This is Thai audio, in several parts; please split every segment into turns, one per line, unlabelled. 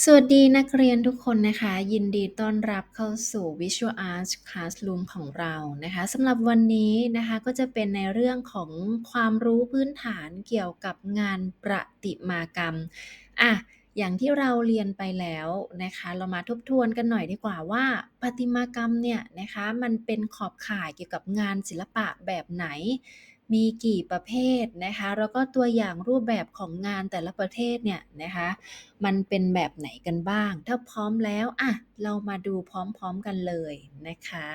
สวัสดีนักเรียนทุกคนนะคะ ยินดีต้อนรับเข้าสู่ Visual Arts Classroom ของเรานะคะสำหรับวันนี้นะคะก็จะเป็นในเรื่องของความรู้พื้นฐานเกี่ยวกับงานประติมากรรมอะอย่างที่เราเรียนไปแล้วนะคะ เรามาทบทวนกันหน่อยดีกว่าว่าประติมากรรมเนี่ยนะคะมันเป็นขอบข่ายเกี่ยวกับงานศิลปะแบบไหน มีกี่ประเภทนะคะแล้วก็ตัวอย่างรูปแบบของงานแต่ละประเทศเนี่ยนะคะมันเป็นแบบไหนกันบ้าง ถ้าพร้อมแล้วอะเรามาดูพร้อมๆกันเลยนะคะ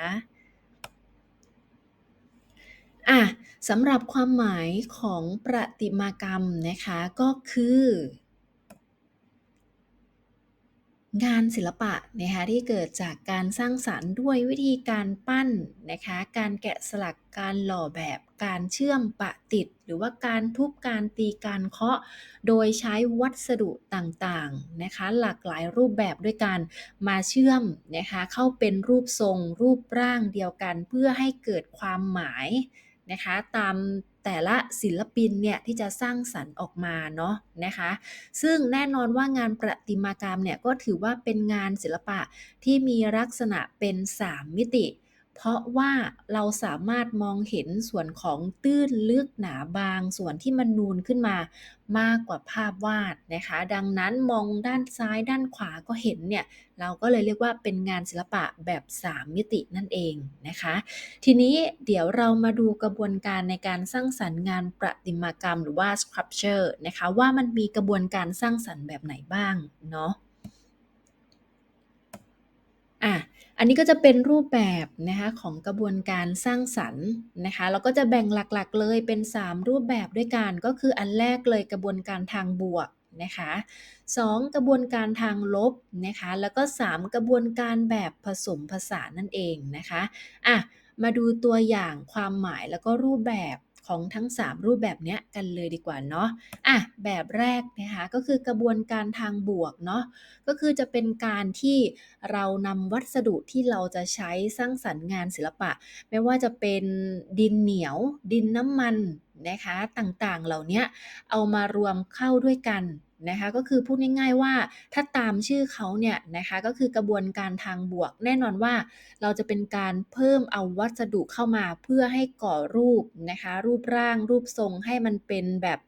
อะสำหรับความหมายของประติมากรรมนะคะก็คือ งานศิลปะนะคะที่เกิดจากการสร้างสารรค์ด้วยวิธีการปั้นนะคะการแกะสลักการหล่อแบบการเชื่อมปะติด หรือว่าการทุบการตีการเคาะ โดยใช้วัสดุต่างๆนะคะหลากหลายรูปแบบด้วยกันมาเชื่อมนะคะเข้าเป็นรูปทรงรูปร่างเดียวกัน เพื่อให้เกิดความหมายนะคะตาม แต่ละศิลปินเนี่ยที่จะสร้างสรรค์ออกมาเนาะนะคะ ซึ่งแน่นอนว่างานประติมากรรมเนี่ยก็ถือว่าเป็นงานศิลปะที่มีลักษณะเป็น 3 มิติ เพราะว่าเราสามารถมองเห็นส่วนของตื้นลึกหนาบาง ส่วนที่มันนูนขึ้นมามากกว่าภาพวาดนะคะ ดังนั้นมองด้านซ้ายด้านขวาก็เห็นเนี่ย เราก็เลยเรียกว่าเป็นงานศิลปะแบบ 3 มิตินั่นเองนะคะ ทีนี้เดี๋ยวเรามาดูกระบวนการในการสร้างสรรค์งานประติมากรรมหรือว่า sculpture นะคะ ว่ามันมีกระบวนการสร้างสรรค์แบบไหนบ้างเนาะอะ อันนี้ก็จะเป็นรูปแบบนะคะของกระบวนการสร้างสรรค์นะคะเราก็จะแบ่งหลักๆเลยเป็น 3 รูปแบบด้วยกัน ก็คืออันแรกเลยกระบวนการทางบวกนะคะ2กระบวนการทางลบนะคะแล้วก็ 3 กระบวนการแบบผสมผสานนั่นเองนะคะอะมาดูตัวอย่างความหมายแล้วก็รูปแบบ ของทั้ง 3 รูปแบบนี้กันเลยดีกว่าเนาะอะแบบแรกนะคะก็คือกระบวนการทางบวกเนาะก็คือจะเป็นการที่เรานำวัสดุที่เราจะใช้สร้างสรรค์งานศิลปะ ไม่ว่าจะเป็นดินเหนียว ดินน้ำมันนะคะต่างๆเหล่านี้เอามารวมเข้าด้วยกัน นะคะก็คือพูดง่ายๆว่าถ้าตามชื่อเขาเนี่ยนะคะก็คือกระบวนการทางบวก แน่นอนว่าเราจะเป็นการเพิ่มเอาวัสดุเข้ามาเพื่อให้ก่อรูปนะคะรูปร่างรูปทรงให้มันเป็นแบบ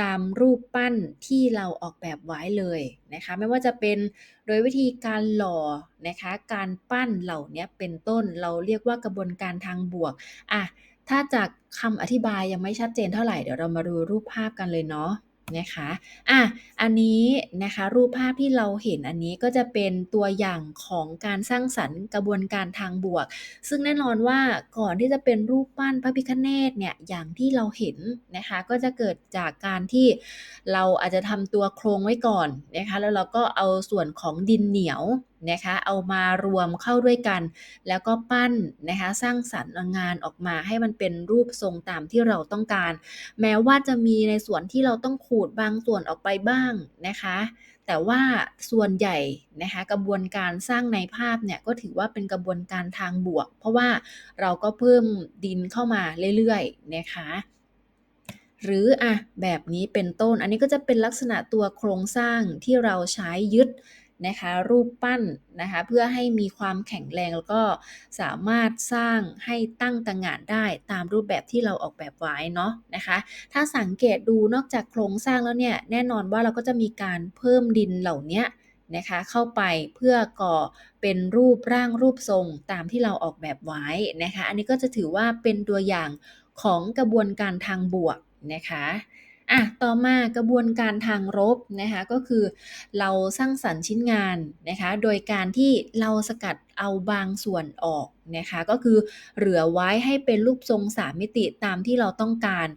ตามรูปปั้นที่เราออกแบบไว้เลยนะคะไม่ว่าจะเป็นโดยวิธีการหล่อนะคะการปั้นเหล่านี้เป็นต้นเราเรียกว่ากระบวนการทางบวกอะถ้าจากคำอธิบายยังไม่ชัดเจนเท่าไหร่เดี๋ยวเรามาดูรูปภาพกันเลยเนาะ นะคะอะอันนี้นะคะรูปภาพที่เราเห็นอันนี้ก็จะเป็นตัวอย่างของการสร้างสรรค์กระบวนการทางบวก ซึ่งแน่นอนว่าก่อนที่จะเป็นรูปปั้นพระพิฆเนศเนี่ยอย่างที่เราเห็นนะคะก็จะเกิดจากการที่เราอาจจะทำตัวโครงไว้ก่อนนะคะแล้วเราก็เอาส่วนของดินเหนียว นะคะเอามารวมเข้าด้วยกัน แล้วก็ปั้นนะคะสร้างสรรค์งานออกมาให้มันเป็นรูปทรงตามที่เราต้องการ แม้ว่าจะมีในส่วนที่เราต้องขูดบางส่วนออกไปบ้างนะคะ แต่ว่าส่วนใหญ่นะคะกระบวนการสร้างในภาพเนี่ยก็ถือว่าเป็นกระบวนการทางบวก เพราะว่าเราก็เพิ่มดินเข้ามาเรื่อยๆนะคะหรืออะแบบนี้เป็นต้น อันนี้ก็จะเป็นลักษณะตัวโครงสร้างที่เราใช้ยึด นะคะรูปปั้นนะคะเพื่อให้มีความแข็งแรงแล้วก็สามารถสร้างให้ตั้งตังงานได้ตามรูปแบบที่เราออกแบบไว้เนาะนะคะถ้าสังเกตดูนอกจากโครงสร้างแล้วเนี่ยแน่นอนว่าเราก็จะมีการเพิ่มดินเหล่านี้นะคะเข้าไปเพื่อก่อเป็นรูปร่างรูปทรงตามที่เราออกแบบไว้นะคะ อันนี้ก็จะถือว่าเป็นตัวอย่างของกระบวนการทางบวกนะคะ อะต่อมากระบวนการทางรบนะคะก็คือเราสร้างสรรค์ชิ้นงานนะคะโดยการที่เราสกัดเอาบางส่วนออกนะคะก็คือเหลือไว้ให้เป็นรูปทรงสามมิติตามที่เราต้องการ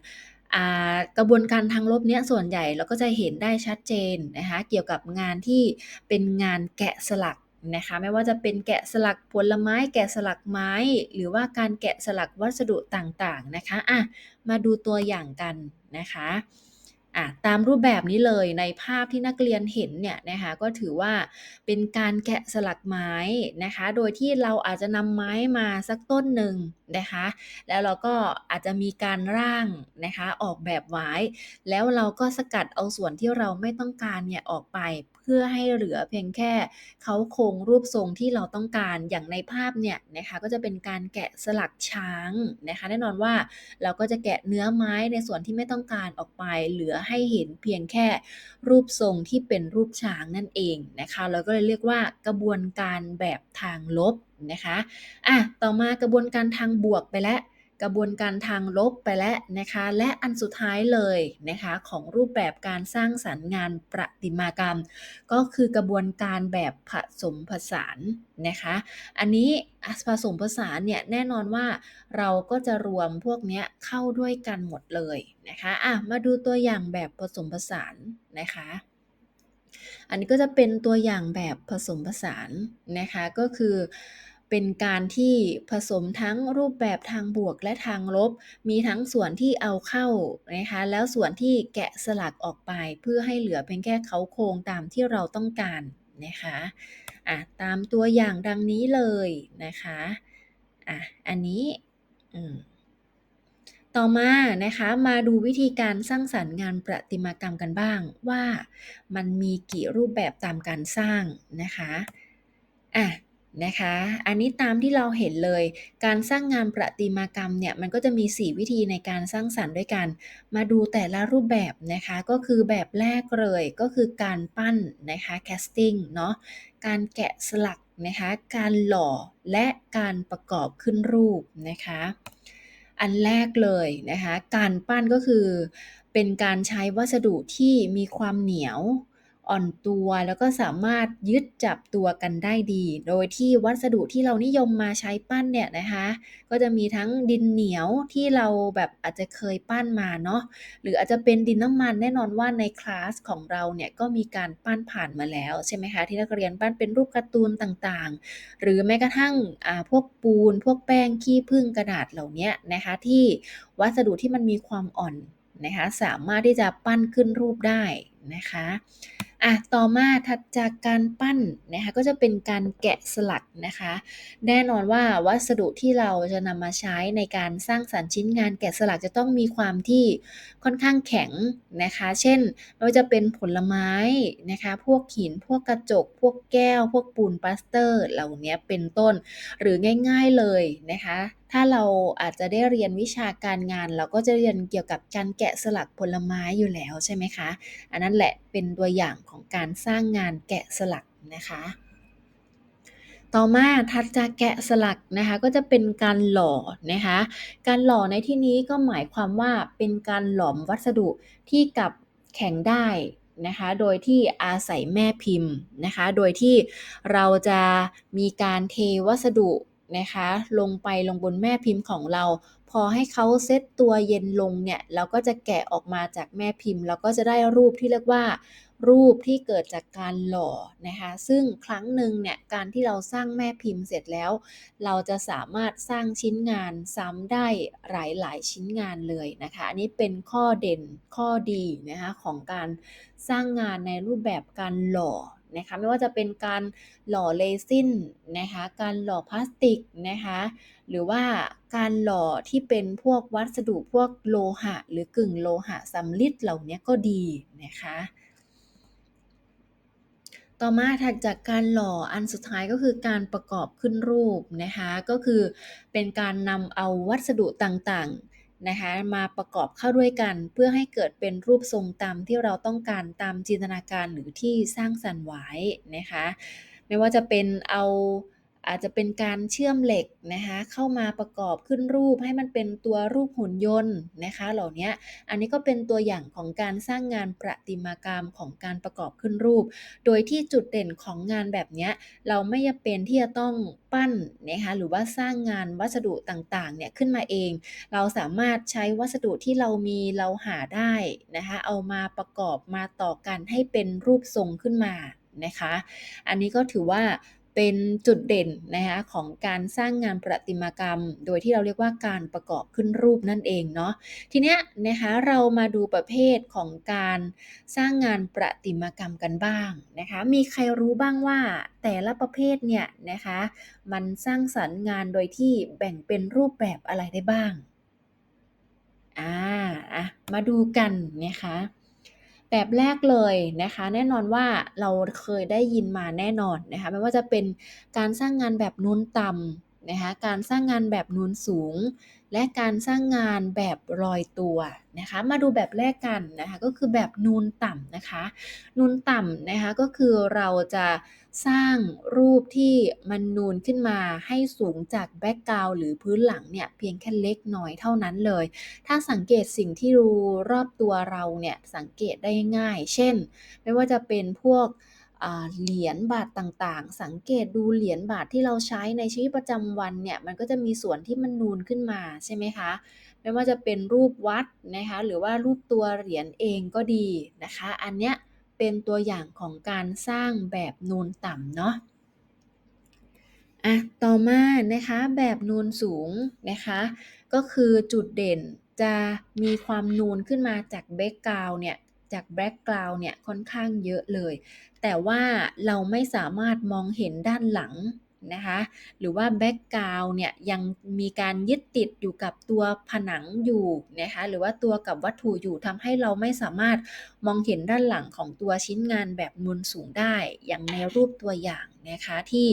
กระบวนการทางลบเนี้ยส่วนใหญ่เราก็จะเห็นได้ชัดเจนนะคะเกี่ยวกับงานที่เป็นงานแกะสลัก นะคะไม่ว่าจะเป็นแกะสลักผลไม้ แกะสลักไม้ หรือว่าการแกะสลักวัสดุต่างๆนะคะอะมาดูตัวอย่างกันนะคะอะตามรูปแบบนี้เลยในภาพที่นักเรียนเห็นเนี่ยนะคะก็ถือว่าเป็นการแกะสลักไม้นะคะ โดยที่เราอาจจะนำไม้มาสักต้นหนึ่ง นะคะ แล้วเราก็อาจจะมีการร่างนะคะออกแบบไว้ แล้วเราก็สกัดเอาส่วนที่เราไม่ต้องการเนี่ยออกไปเพื่อให้เหลือเพียงแค่เขาโครงรูปทรงที่เราต้องการอย่างในภาพเนี่ยนะคะก็จะเป็นการแกะสลักช้างนะคะแน่นอนว่าเราก็จะแกะเนื้อไม้ในส่วนที่ไม่ต้องการออกไป เหลือให้เห็นเพียงแค่รูปทรงที่เป็นรูปช้างนั่นเองนะคะเราก็เลยเรียกว่ากระบวนการแบบทางลบ นะคะอะต่อมากระบวนการทางบวกไปแล้วกระบวนการทางลบไปแล้วนะคะ และอันสุดท้ายเลยนะคะของรูปแบบการสร้างสรรค์งานประติมากรรม ก็คือกระบวนการแบบผสมผสานนะคะ อันนี้ผสมผสานเนี่ยแน่นอนว่าเราก็จะรวมพวกเนี้ยเข้าด้วยกันหมดเลยนะคะอะมาดูตัวอย่างแบบผสมผสานนะคะอันนี้ก็จะเป็นตัวอย่างแบบผสมผสานนะคะก็คือ เป็นการที่ผสมทั้งรูปแบบทางบวกและทางลบ มีทั้งส่วนที่เอาเข้านะคะ แล้วส่วนที่แกะสลักออกไป เพื่อให้เหลือเพียงแค่เขาโครงตามที่เราต้องการนะคะอะตามตัวอย่างดังนี้เลยนะคะอะอันนี้อืมต่อมานะคะมาดูวิธีการสร้างสรรค์งานประติมากรรมกันบ้างว่ามันมีกี่รูปแบบตามการสร้างนะคะอะ นะคะ อันนี้ตามที่เราเห็นเลย การสร้างงานประติมากรรมเนี่ยมันก็จะมี 4 วิธีในการสร้างสรรค์ด้วยกัน มาดูแต่ละรูปแบบนะคะ ก็คือแบบแรกเลยก็คือการปั้นนะคะ casting เนาะ การแกะสลักนะคะ การหล่อและการประกอบขึ้นรูปนะคะ อันแรกเลยนะคะ การปั้นก็คือเป็นการใช้วัสดุที่มีความเหนียว อ่อนตัวแล้วก็สามารถยึดจับตัวกันได้ดี โดยที่วัสดุที่เรานิยมมาใช้ปั้นเนี่ยนะคะ ก็จะมีทั้งดินเหนียวที่เราแบบอาจจะเคยปั้นมาเนาะหรืออาจจะเป็นดินน้ำมันแน่นอนว่าในคลาสของเราเนี่ยก็มีการปั้นผ่านมาแล้วใช่ไหมคะที่นักเรียนปั้นเป็นรูปการ์ตูนต่างๆ หรือแม้กระทั่งพวกปูน พวกแป้งขี้ผึ้งกระดาษเหล่านี้นะคะที่วัสดุที่มันมีความอ่อนนะคะสามารถที่จะปั้นขึ้นรูปได้นะคะ อะต่อมาถัดจากการปั้นนะคะก็จะเป็นการแกะสลักนะคะ แน่นอนว่าวัสดุที่เราจะนำมาใช้ในการสร้างสรรค์ชิ้นงานแกะสลักจะต้องมีความที่ค่อนข้างแข็งนะคะ เช่นไม่ว่าจะเป็นผลไม้นะคะ พวกหินพวกกระจก พวกแก้ว พวกปูนปาสเตอร์ เหล่านี้เป็นต้นหรือง่าย ๆเลยนะคะ ถ้าเราอาจจะได้เรียนวิชาการงาน เราก็จะเรียนเกี่ยวกับการแกะสลักผลไม้อยู่แล้วใช่ไหมคะ อันนั้นแหละเป็นตัวอย่างของการสร้างงานแกะสลักนะคะ ต่อมาถัดจากแกะสลักนะคะก็จะเป็นการหล่อนะคะ การหล่อในที่นี้ก็หมายความว่าเป็นการหลอมวัสดุที่กับแข็งได้นะคะ โดยที่อาศัยแม่พิมพ์นะคะ โดยที่เราจะมีการเทวัสดุ นะคะ ลงไปลงบนแม่พิมพ์ของเรา พอให้เขาเซตตัวเย็นลงเนี่ย เราก็จะแกะออกมาจากแม่พิมพ์ เราก็จะได้รูปที่เรียกว่า รูปที่เกิดจากการหล่อนะคะ ซึ่งครั้งหนึ่งเนี่ย การที่เราสร้างแม่พิมพ์เสร็จแล้ว เราจะสามารถสร้างชิ้นงานซ้ำได้หลาย ๆ ชิ้นงานเลยนะคะ อันนี้เป็นข้อเด่นข้อดีนะคะของการสร้างงานในรูปแบบการหล่อ นะคะไม่ว่าจะเป็นการหล่อเลซินนะคะการหล่อพลาสติกนะคะหรือว่าการหล่อที่เป็นพวกวัสดุพวกโลหะ หรือกึ่งโลหะสำริดเหล่านี้ก็ดีนะคะต่อมาถัดจากการหล่ออันสุดท้ายก็คือการประกอบขึ้นรูปนะคะ ก็คือเป็นการนำเอาวัสดุต่างๆ นะคะมาประกอบเข้าด้วยกัน เพื่อให้เกิดเป็นรูปทรงตามที่เราต้องการตามจินตนาการหรือที่สร้างสรรค์ไว้นะคะ ไม่ว่าจะเป็นเอา อาจจะเป็นการเชื่อมเหล็กนะคะเข้ามาประกอบขึ้นรูปให้มันเป็นตัวรูปหุ่นยนต์นะคะเหล่านี้อันนี้ก็เป็นตัวอย่างของการสร้างงานประติมากรรมของการประกอบขึ้นรูป โดยที่จุดเด่นของงานแบบนี้เราไม่จำเป็นที่จะต้องปั้นนะคะหรือว่าสร้างงานวัสดุต่างๆเนี่ยขึ้นมาเอง เราสามารถใช้วัสดุที่เรามีเราหาได้นะคะเอามาประกอบมาต่อกันให้เป็นรูปทรงขึ้นมานะคะ อันนี้ก็ถือว่า เป็นจุดเด่นนะคะของการสร้างงานประติมากรรม โดยที่เราเรียกว่าการประกอบขึ้นรูปนั่นเองเนาะทีเนี้ยนะคะเรามาดูประเภทของการสร้างงานประติมากรรมกันบ้างนะคะมีใครรู้บ้างว่าแต่ละประเภทเนี่ยนะคะมันสร้างสรรค์งานโดยที่แบ่งเป็นรูปแบบอะไรได้บ้างอ่าอะมาดูกันนะคะ แบบแรกเลยนะคะ แน่นอนว่าเราเคยได้ยินมาแน่นอนนะคะไม่ว่าจะเป็นการสร้างงานแบบนูนต่ำ นะคะการสร้างงานแบบนูนสูง และการสร้างงานแบบลอยตัวนะคะมาดูแบบแรกกันนะคะก็คือแบบนูนต่ำนะคะนูนต่ำนะคะก็คือเราจะสร้างรูปที่มันนูนขึ้นมาให้สูงจากแบ็กกราวหรือพื้นหลังเนี่ยเพียงแค่เล็กน้อยเท่านั้นเลย ถ้าสังเกตสิ่งที่รูรอบตัวเราเนี่ยสังเกตได้ง่าย เช่น ไม่ว่าจะเป็นพวก เหรียญบาทต่างๆ สังเกตดูเหรียญบาทที่เราใช้ในชีวิตประจำวันเนี่ยมันก็จะมีส่วนที่มันนูนขึ้นมาใช่ไหมคะไม่ว่าจะเป็นรูปวัดนะคะหรือว่ารูปตัวเหรียญเองก็ดีนะคะ อันเนี้ยเป็นตัวอย่างของการสร้างแบบนูนต่ำเนาะอะต่อมานะคะแบบนูนสูงนะคะก็คือจุดเด่นจะมีความนูนขึ้นมาจากแบ็กกราวเนี่ยจากแบ็กกราวเนี่ยค่อนข้างเยอะเลย แต่ว่าเราไม่สามารถมองเห็นด้านหลังนะคะหรือว่าแบ็กกราวเนี่ยยังมีการยึดติดอยู่กับตัวผนังอยู่นะคะหรือว่าตัวกับวัตถุอยู่ทำให้เราไม่สามารถมองเห็นด้านหลังของตัวชิ้นงานแบบนูนสูงได้ อย่างในรูปตัวอย่างนะคะที่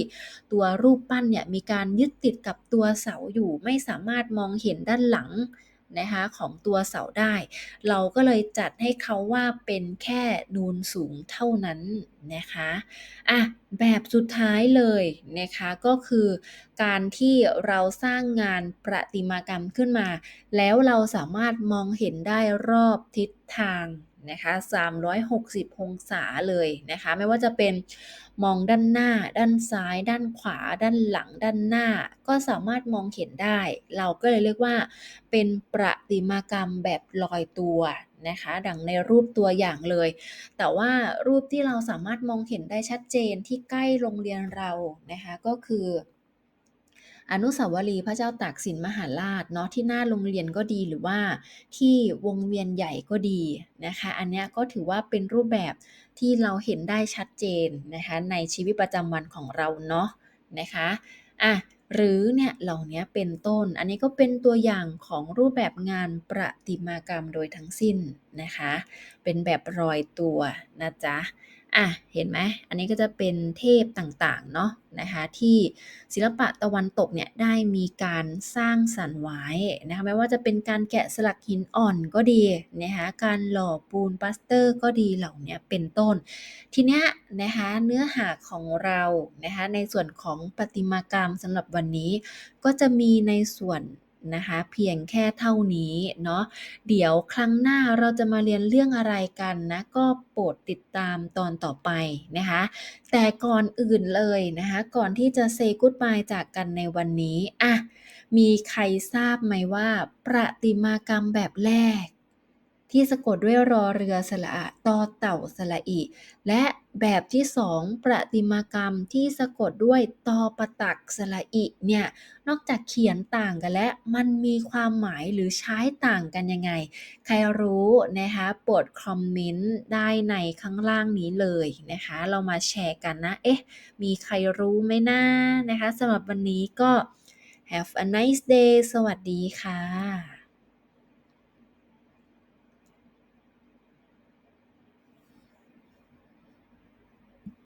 ตัวรูปปั้นเนี่ยมีการยึดติดกับตัวเสาอยู่ ไม่สามารถมองเห็นด้านหลัง นะคะของตัวเสาได้ เราก็เลยจัดให้เขาว่าเป็นแค่นูนสูงเท่านั้นนะคะอะแบบสุดท้ายเลยนะคะก็คือการที่เราสร้างงานประติมากรรมขึ้นมา แล้วเราสามารถมองเห็นได้รอบทิศทาง นะคะ360 องศาเลยนะคะ ไม่ว่าจะเป็นมองด้านหน้า ด้านซ้าย ด้านขวา ด้านหลัง ด้านหน้า ก็สามารถมองเห็นได้ เราก็เลยเรียกว่า เป็นประติมากรรมแบบลอยตัวนะคะ ดังในรูปตัวอย่างเลย แต่ว่ารูปที่เราสามารถมองเห็นได้ชัดเจนที่ใกล้โรงเรียนเรานะคะ ก็คือ อนุสาวรีย์พระเจ้าตากสินมหาราชเนาะที่หน้าโรงเรียนก็ดีหรือว่าที่วงเวียนใหญ่ก็ดีนะคะ อันนี้ก็ถือว่าเป็นรูปแบบที่เราเห็นได้ชัดเจนนะคะในชีวิตประจำวันของเราเนาะนะคะอะหรือเนี่ยเหล่านี้เป็นต้น อันนี้ก็เป็นตัวอย่างของรูปแบบงานประติมากรรมโดยทั้งสิ้นนะคะ เป็นแบบรอยตัวนะจ๊ะ อะเห็นไหมอันนี้ก็จะเป็นเทพต่างๆเนาะนะคะที่ศิลปะตะวันตกเนี่ยได้มีการสร้างสรรค์ไว้นะคะไม่ว่าจะเป็นการแกะสลักหินอ่อนก็ดีนะคะการหล่อปูนปัสเตอร์ก็ดีเหล่านี้เป็นต้น ทีเนี้ยนะคะเนื้อหาของเรานะคะในส่วนของประติมากรรมสำหรับวันนี้ ก็จะมีในส่วน นะคะเพียงแค่เท่านี้เนาะเดี๋ยวครั้งหน้าเราจะมาเรียนเรื่องอะไรกันนะก็โปรดติดตามตอนต่อไปนะคะแต่ก่อนอื่นเลยนะคะก่อนที่จะเซกุดบายจากกันในวันนี้อะมีใครทราบไหมว่า ประติมากรรมแบบแรก ที่สะกดด้วยรอเรือสระตอเต่าสระอิและ แบบที่สองประติมากรรมที่สะกดด้วยตอประตักสระอิเนี่ย นอกจากเขียนต่างกันและมันมีความหมายหรือใช้ต่างกันยังไง ใครรู้นะคะโปรดคอมเมนต์ได้ในข้างล่างนี้เลยนะคะ เรามาแชร์กันนะ เอ๊ะ มีใครรู้ไหมนะนะคะสำหรับวันนี้ก็ have a nice day สวัสดีค่ะ